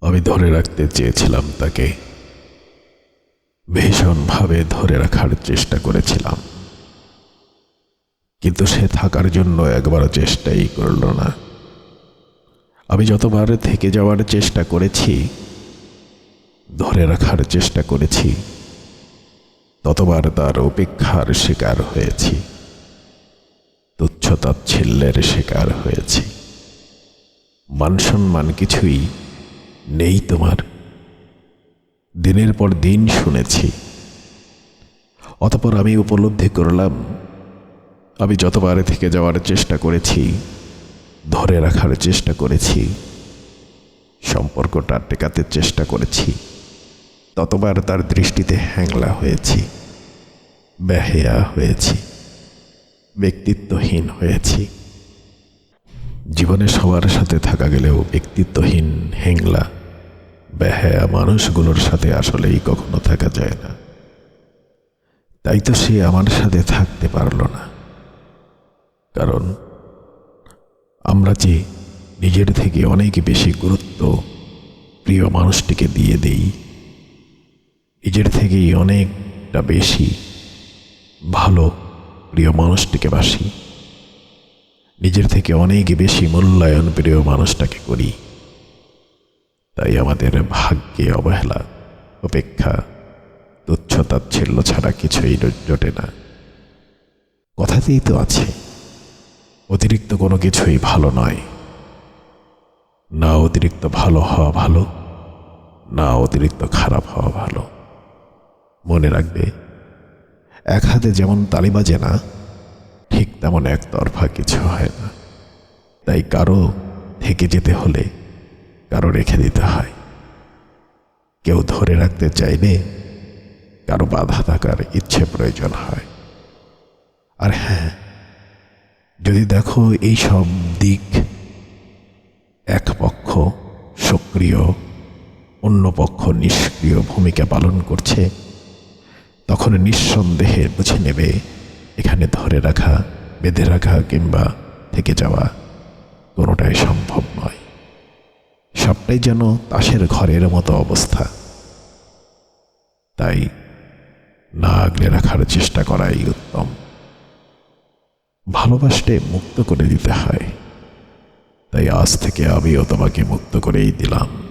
আমি ধরে রাখতে চেয়েছিলাম তাকে। ভীষণভাবে ধরে রাখার চেষ্টা করেছিলাম। কিন্তু সে থাকার জন্য একবারও চেষ্টাই করল না। আমি যতবার থেকে যাওয়ার চেষ্টা করেছি, ধরে রাখার চেষ্টা করেছি, ততবার তার উপেক্ষার শিকার হয়েছি। তুচ্ছতাচ্ছিল্যের শিকার হয়েছি। মান সম্মান কিছুই নেই তোমার। দিনের পর দিন শুনেছি। অতপর আমি উপলব্ধি করলাম, আমি যতবার থেকে যাওয়ার চেষ্টা করেছি, ধরে রাখার চেষ্টা করেছি, সম্পর্কটা টেকাতে চেষ্টা করেছি, ততবার তার দৃষ্টিতে হ্যাংলা হয়েছি, বেহেয়া হয়েছি, ব্যক্তিত্বহীন হয়েছি। জীবনে সবার সাথে থাকা গেলেও ব্যক্তিত্বহীন হ্যাংলা বেহায়া মানুষগুলোর সাথে আসলেই কখনো থাকা যায় না। তাই তো সে আমার সাথে থাকতে পারল না। কারণ আমরা যে নিজের থেকে অনেক বেশি গুরুত্ব প্রিয় মানুষটিকে দিয়ে দেই, নিজের থেকেই অনেকটা বেশি ভালো প্রিয় মানুষটিকে বাসি। নিজের থেকে অনেক বেশি মূল্যায়ন প্রিয় মানুষটাকে করি। তাই আমাদের ভাগ্যে অবহেলা, অপেক্ষা তুচ্ছতাচ্ছিল্য ছাড়া কিছুই জোটে না। কথাতেই তো আছে, অতিরিক্ত কোনো কিছুই ভালো নয়। না অতিরিক্ত ভালো হওয়া ভালো, না অতিরিক্ত খারাপ হওয়া ভালো। মনে রাখবে, এক হাতে যেমন তালি বাজে না ঠিক তেমন একতরফা কিছু হয় না। তাই কারও থেকে যেতে হলে কারও রেখে দিতে হয়। কেউ ধরে রাখতে চাইলে কারও বাধা থাকার ইচ্ছে প্রয়োজন হয়। আর হ্যাঁ যদি দেখো এই সব দিক এক পক্ষ সক্রিয়, অন্য পক্ষ নিষ্ক্রিয় ভূমিকা পালন করছে, তখন নিঃসন্দেহে বুঝে নেবে এখানে ধরে রাখা বেঁধে রাখা কিংবা থেকে যাওয়া কোনোটাই সম্ভব নয়। সবটাই যেন তাসের ঘরের মতো অবস্থা। তাই না আগলে রাখার চেষ্টা করাই উত্তম। ভালোবাসতে মুক্ত করে দিতে হয়। তাই আজ থেকে আমিও তোমাকে মুক্ত করেই দিলাম।